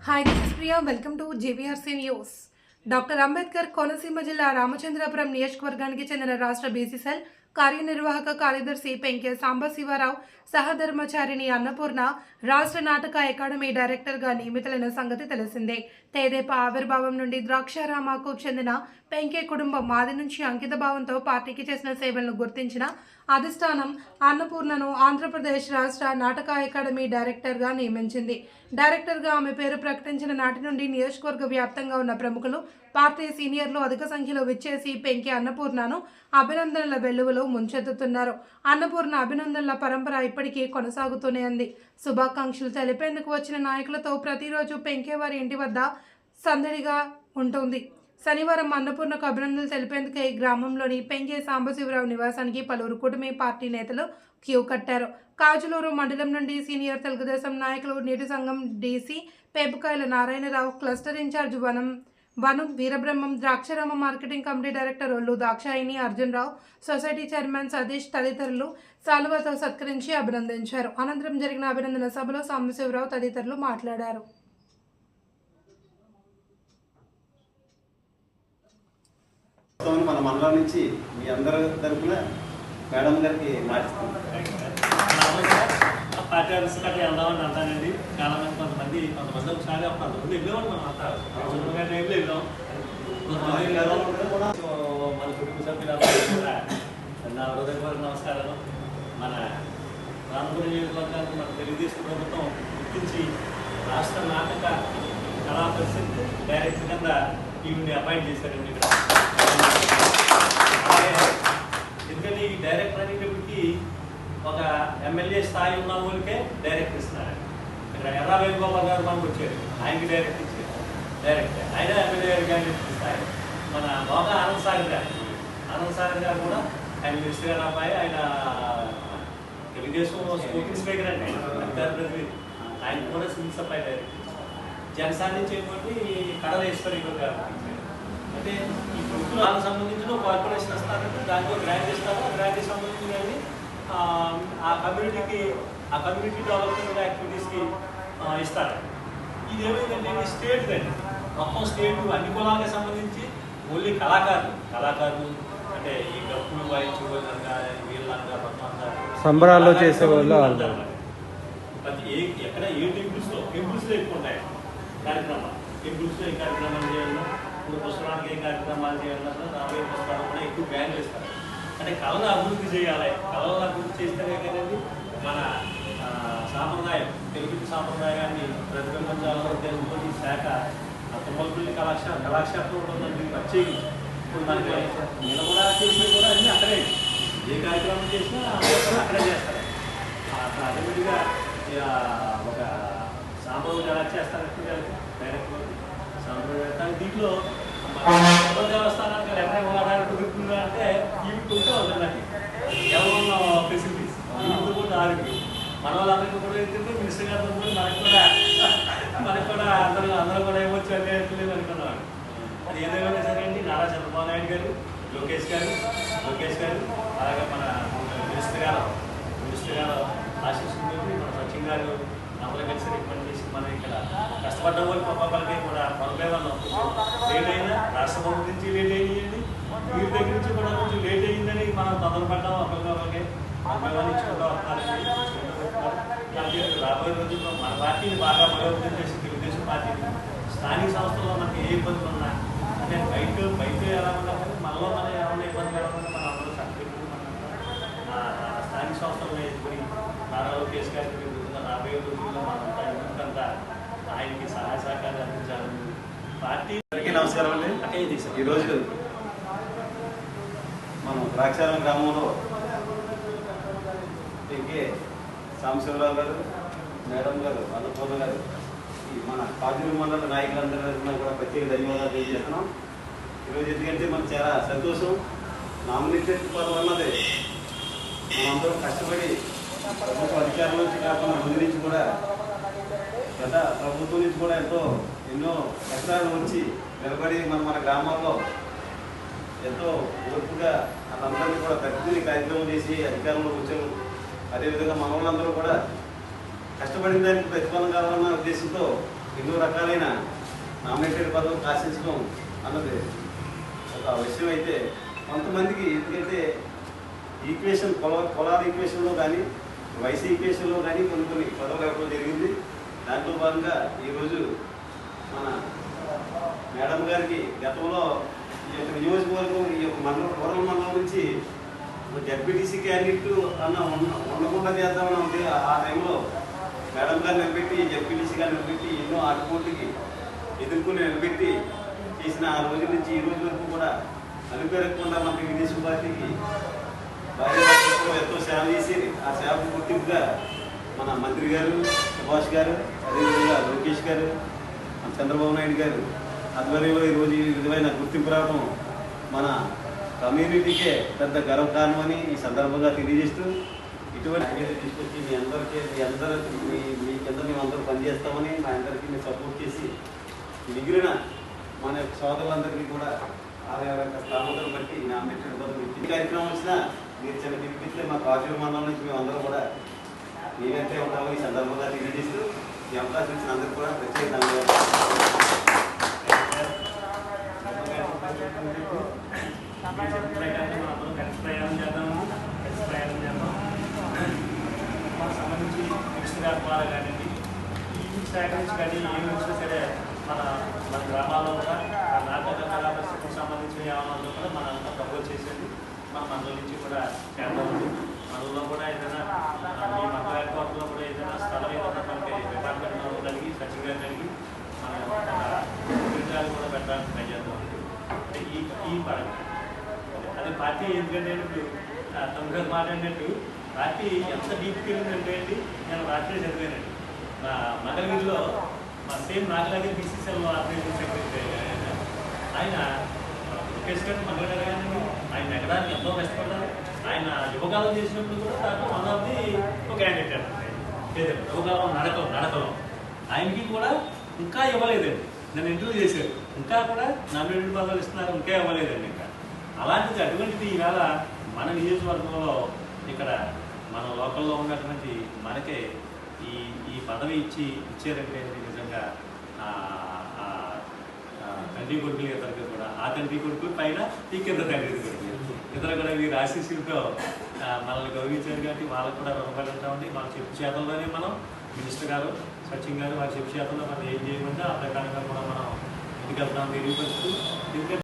Hi this is Priya welcome to JVRC news doctor Ambedkar Konaseema జిల్లా రామచంద్రాపురం నియోజకవర్గానికి చెందిన రాష్ట్ర బీసీసీఎల్ కార్యనిర్వాహక కార్యదర్శి పెంకే సాంబశివరావు సహధర్మచారిణి అన్నపూర్ణ రాష్ట్ర నాటక అకాడమీ డైరెక్టర్గా నియమితులైన సంగతి తెలిసిందే. తేదేపా ఆవిర్భావం నుండి ద్రాక్షారామాకు చెందిన పెంకే కుటుంబం మాది నుంచి అంకిత భావంతో పార్టీకి చేసిన సేవలను గుర్తించిన అధిష్టానం అన్నపూర్ణను ఆంధ్రప్రదేశ్ రాష్ట్ర నాటక అకాడమీ డైరెక్టర్గా నియమించింది. డైరెక్టర్గా ఆమె పేరు ప్రకటించిన నాటి నుండి నియోజకవర్గ వ్యాప్తంగా ఉన్న ప్రముఖులు పార్టీ సీనియర్లు అధిక సంఖ్యలో విచ్చేసి పెంకి అన్నపూర్ణను అభినందనల వెల్లువలో ముంచెత్తుతున్నారు. అన్నపూర్ణ అభినందనల పరంపర ఇప్పటికీ కొనసాగుతూనే ఉంది. శుభాకాంక్షలు తెలిపేందుకు వచ్చిన నాయకులతో ప్రతిరోజు పెంకే వారి ఇంటి వద్ద సందడిగా ఉంటుంది. శనివారం అన్నపూర్ణకు అభినందనలు తెలిపేందుకే ఈ గ్రామంలోని పెంగే సాంబశివరావు నివాసానికి పలువురు కూటమి పార్టీ నేతలు క్యూ కట్టారు. కాజులూరు మండలం నుండి సీనియర్ తెలుగుదేశం నాయకులు నీటి సంఘం DC Pepukayala Narayana Rao cluster incharge Vanam Vanam Veerabrahmam Draksharama marketing committee director Ollu Dakshayini Arjun Rao society chairman Satish తదితరులు సాలువతో సత్కరించి అభినందించారు. అనంతరం జరిగిన అభినందన సభలో సాంబశివరావు తదితరులు మాట్లాడారు. మన మండలం నుంచి మీ అందరి తరఫున మేడం గారికి మాటిస్తాం పార్టీ ఆఫీస్ కట్టి వెళ్దామని అంటానండి. చాలా మంది కొంతమంది కొంతమంది ఒకసారి కొంతమంది వెళ్ళేవాడు మనం అంతా సులభంగా టైంలో వెళ్ళాం. కొంతమంది వెళ్ళాం సో మన కుటుంబ సభ్యులు కూడా నా హృదయపూర్వక నమస్కారాలు. మన రామపురం నియోజకవర్గానికి మన తెలుగుదేశం ప్రభుత్వం గుర్తించి రాష్ట్ర నాటక కళా పరిషత్ డైరెక్టర్ కింద ఈవిని అపాయింట్ చేశారండి ఇక్కడ అలాగే ఎందుకంటే ఈ డైరెక్టర్ అనేటప్పటికి ఒక ఎమ్మెల్యే స్థాయి ఉన్న వాళ్ళకే డైరెక్ట్ ఇస్తున్నారు. ఇక్కడ ఎర్ర వేణుగోపాల్ గారు మనకు వచ్చారు. ఆయనకి డైరెక్ట్ ఇచ్చారు. డైరెక్ట్. ఆయన ఎమ్మెల్యే గారికి ఇస్తారు. మన లోక ఆనంద్ సాగర్ గారు. ఆనంద్ సాగర్ గారు కూడా ఆయన మినిస్టర్ గారు అబ్బాయి ఆయన తెలుగుదేశం స్పోకెన్ స్పీకర్ అండి. అధికార ప్రతినిధి ఆయన కూడా సివిల్ సప్లై డైరెక్ట్ జనసేన నుంచి ఏమిటి కడలేశ్వరి గారు అంటే ఈ గుర్తులు సంబంధించిన కార్పొరేషన్ ఇస్తారంటే దానికి గ్రాంట్ ఇస్తారు? ఆ గ్రాంట్కి సంబంధించిన ఆ, కమ్యూనిటీకి ఆ కమ్యూనిటీ డెవలప్మెంట్ యాక్టివిటీస్కి ఇస్తారు. ఇది ఏమైందంటే ఇది స్టేట్ అండి మొత్తం స్టేట్ అన్ని కులాలకు సంబంధించి ఓన్లీ కళాకారులు. కళాకారులు అంటే ఈ డప్పులు వాయించే వాళ్ళంగా వీళ్ళంగా మొత్తం సంబరాల్లో చేసేవాళ్ళు వాళ్ళు. ప్రతి ఏ ఎక్కడ ఏ టెంపుల్స్లో టెంపుల్స్లో ఎక్కువ ఉంటాయి? కార్యక్రమాలు. టెంపుల్స్లో ఏ కార్యక్రమాలు చేయాలన్నా ఇప్పుడు పుస్తకానికి ఏ కార్యక్రమాలు చేయాలన్నా రాబోయే పుస్తకాలు కూడా ఎక్కువ బ్యాన్ చేస్తారు అంటే కళను అభివృద్ధి చేయాలి. కళలను అభివృద్ధి చేస్తేనే కదండి మన సాంప్రదాయం తెలుగు సాంప్రదాయాన్ని ప్రతిబింబించాలన్న ఉద్దేశంతో ఈ శాఖ తుమ్మలపల్లి కళాశాల కళాశాలలో ఉంటుందండి ప్రత్యేకించి ఇప్పుడు మనకి నేను కూడా చేసినా కూడా అన్నీ అక్కడే. ఏ కార్యక్రమం చేసినా అక్కడే చేస్తారు. ఆటోమేటిక్గా ఇక ఒక సాంప్రదాయం ఎలా చేస్తారంటే డైరెక్ట్ సాంప్రదాయం కానీ దీంట్లో మన దేవస్థానానికి ఎక్కడ వాడాలని కుదురుతుందా అంటే ఇవి కొంచెం అవుతుందండి కేవలం ఫెసిలిటీస్ ఇవి మన వాళ్ళందరికీ కూడా ఏంటంటే మినిస్టర్ గారితో కూడా మనకు కూడా మనకు కూడా అందరూ అందరూ కూడా ఏమొచ్చు అనేది అనుకున్నాడు అది ఏదేమైనా సరే అండి నారా చంద్రబాబు నాయుడు గారు లోకేష్ గారు లోకేష్ గారు అలాగే మన మినిస్టర్ గారు మినిస్టర్ గారు ఆశిస్తుంది మన సచిన్ గారు అందరూ కలిసి రికమెండ్ చేసి మనం ఇక్కడ కష్టపడ్డ వాళ్ళు పాపాలకి కూడా మనపై వాళ్ళం లేట్ అయినా రాష్ట్ర ప్రభుత్వం నుంచి లేట్ అయ్యింది. వీరి దగ్గర నుంచి కూడా కొంచెం లేట్ అయ్యిందని మనం తొందరపడ్డాం ఒకరికొకరికి మనపై వాళ్ళు ఇచ్చుకుంటూ వస్తున్నారు రాబోయే రోజుల్లో మన పార్టీని బాగా బలోపేతం చేసి తెలుగుదేశం పార్టీని స్థానిక సంస్థల్లో మనకి ఏ ఇబ్బందులు ఉన్నా అంటే బయట బయట ఎలా ఉన్నా కానీ మనలో మన ఏమైనా ఇబ్బందులు ఉన్నా మన అందరూ సర్టిఫికెట్లు మన స్థానిక సంస్థలను ఎదుర్కొని నారా లోకేష్ గారికి రాబోయే రోజుల్లో మనంతా ఎందుకంతా ఆయనకి సహాయ సహకారాలు అందించాలని పార్టీ నమస్కారం అండి అంటే ఇది. ఈరోజు మనం ద్రాక్షారం గ్రామంలో ఇంకే సాంబశివరావు గారు మేడం గారు అన్నపూర్ణ గారు ఈ మన కాజూరు మండల నాయకులందరూ కూడా ప్రత్యేక ధన్యవాదాలు తెలియజేస్తున్నాం. ఈరోజు ఎందుకంటే మనకు చాలా సంతోషం. నామినేషన్ పదం అన్నది మనందరం కష్టపడి ప్రభుత్వ అధికారుల నుంచి కాకుండా ముందు నుంచి కూడా గత ప్రభుత్వం నుంచి కూడా ఎంతో ఎన్నో కష్టాలు వచ్చి నిలబడి మన మన గ్రామాల్లో ఎంతో ఓర్పుగా వాళ్ళందరినీ కూడా ప్రతిదీ కార్యక్రమం చేసి అధికారంలోకి వచ్చారు. అదేవిధంగా మన వాళ్ళందరూ కూడా కష్టపడిన దానికి ప్రతిఫలం కావాలన్న ఉద్దేశంతో ఎన్నో రకాలైన నామినేటెడ్ పదవులు ఆశించడం అన్నది ఒక విషయం అయితే. కొంతమందికి ఎందుకంటే ఈక్వేషన్ పొల పొలాల ఈక్వేషన్లో కానీ వయసు ఈక్వేషన్లో కానీ కొన్ని కొన్ని పదవులు ఇవ్వడం జరిగింది. దాంట్లో భాగంగా ఈరోజు మన మేడం గారికి గతంలో ఈ యొక్క నియోజకవర్గం ఈ యొక్క మండలం పూర్వం మండలం నుంచి జడ్పీటీసీ క్యాండిడేట్ అన్న ఉన్న- ఉండకుండా చేద్దామని ఉంది. ఆ టైంలో మేడం గారిని నిలబెట్టి జడ్పీటీసీ గారిని నిలబెట్టి ఎన్నో ఆటపోటీకి ఎదుర్కొని నిలబెట్టి చేసిన ఆ రోజు నుంచి ఈ రోజు వరకు కూడా అనిపెరగకుండా మన విదేశీ పార్టీకి భార్య ఎంతో సేవ చేసి ఆ సేవకు గుర్తింపుగా మన మంత్రి గారు సుభాష్ గారు అదేవిధంగా లోకేష్ గారు మన చంద్రబాబు నాయుడు గారు ఆధ్వర్యంలో ఈరోజు ఈ విధమైన గుర్తింపు రావడం మన కమ్యూనిటీకే పెద్ద గర్వకారణమని ఈ సందర్భంగా తెలియజేస్తూ ఇటువంటి ఐడియాలు తీసుకొచ్చి మీ అందరికీ మీ అందరూ మీ మీ కింద మేము అందరూ పనిచేస్తామని మా అందరికీ మీరు సపోర్ట్ చేసి మిగిలిన మన యొక్క సోదరులందరికీ కూడా ఆదాయ స్థాపకతను బట్టి నామినేటెడ్ పదవి ఇచ్చి ఈ కార్యక్రమం వచ్చినా మీరు చిన్న పిలిపిస్తే మా కాజూరు మండలం నుంచి మేము అందరూ కూడా మేమైతే ఉంటామో ఈ సందర్భంగా తెలియజేస్తూ ఈ అవకాశం ఇచ్చిన అందరికీ కూడా ప్రత్యేక కలిసి ప్రయాణం చేద్దాము? కలిసి ప్రయాణం చేద్దాము? మాకు సంబంధించి నెక్స్ట్ వ్యాపారాలు కానివ్వండి ఈ శాఖ నుంచి కానీ ఏమి వచ్చినా సరే మన మన గ్రామాల్లో కూడా నాటక కళాపరిస్థితికి సంబంధించిన ఏమన్నా కూడా మన అంతా ప్రపోజ్ చేసేది మన మండలం నుంచి కూడా చేద్దాం మనలో కూడా ఏదైనా మీ మండల ఏర్పాటులో కూడా ఏదైనా స్థలం ఏదైనా మనకి డిపార్ట్మెంట్ కలిగి సచివంగా కలిగి మనం ఒక కూడా పెట్టడానికి ట్రై చేద్దాం ఈ ఈ పరంగా. అది పార్టీ ఎందుకంటే ఇప్పుడు తొమ్మిది మాట్లాడినట్టు రాత్రి ఎంత డీప్కి వెళ్ళిందంటే అండి నేను రాత్రి చదివానండి. మా మంగళగిరిలో మా సేమ్ నాగలాగే బీసీసీఎల్లో ఆర్గనైజింగ్ సెక్రటరీ ఆయన. ఆయన ముఖేష్ గారు మంగళగిరి గారిని ఆయన ఎక్కడానికి ఎంతో కష్టపడ్డారు. ఆయన యువకాలం చేసినప్పుడు కూడా దాంట్లో వన్ ఆఫ్ ది ఒక క్యాండిడేట్ లేదు యువకాలం నడకం నడకలో ఆయనకి కూడా ఇంకా ఇవ్వలేదండి. నన్ను ఇంటర్వ్యూ చేశారు. ఇంకా కూడా నామినేటెడ్ పదాలు ఇస్తున్నారు ఇంకా ఇవ్వలేదండి ఇంకా. అలాంటిది అటువంటిది ఈవేళ మన నియోజకవర్గంలో ఇక్కడ మన లోకల్లో ఉన్నటువంటి మనకే ఈ ఈ పదవి ఇచ్చి ఇచ్చారంటే నిజంగా? తండ్రి కొడుకులు ఇద్దరికి కూడా. ఆ తండ్రి కొడుకు పైన ఈ కింద తండ్రి కొడుకు. ఇద్దరు కూడా వీరి ఆశీస్సులతో మనల్ని గౌరవించారు కాబట్టి వాళ్ళకు కూడా రుణపడి ఉంటామండి. మన చెప్పు చేతల్లోనే మనం మినిస్టర్ గారు సచిన్ గారు వారి చెప్పు చేతల్లో మనం ఏం చేయమంటే ఆ ప్రకారంగా కూడా మనం ఇంటికి వెళ్తాం తెలియపరుస్తూ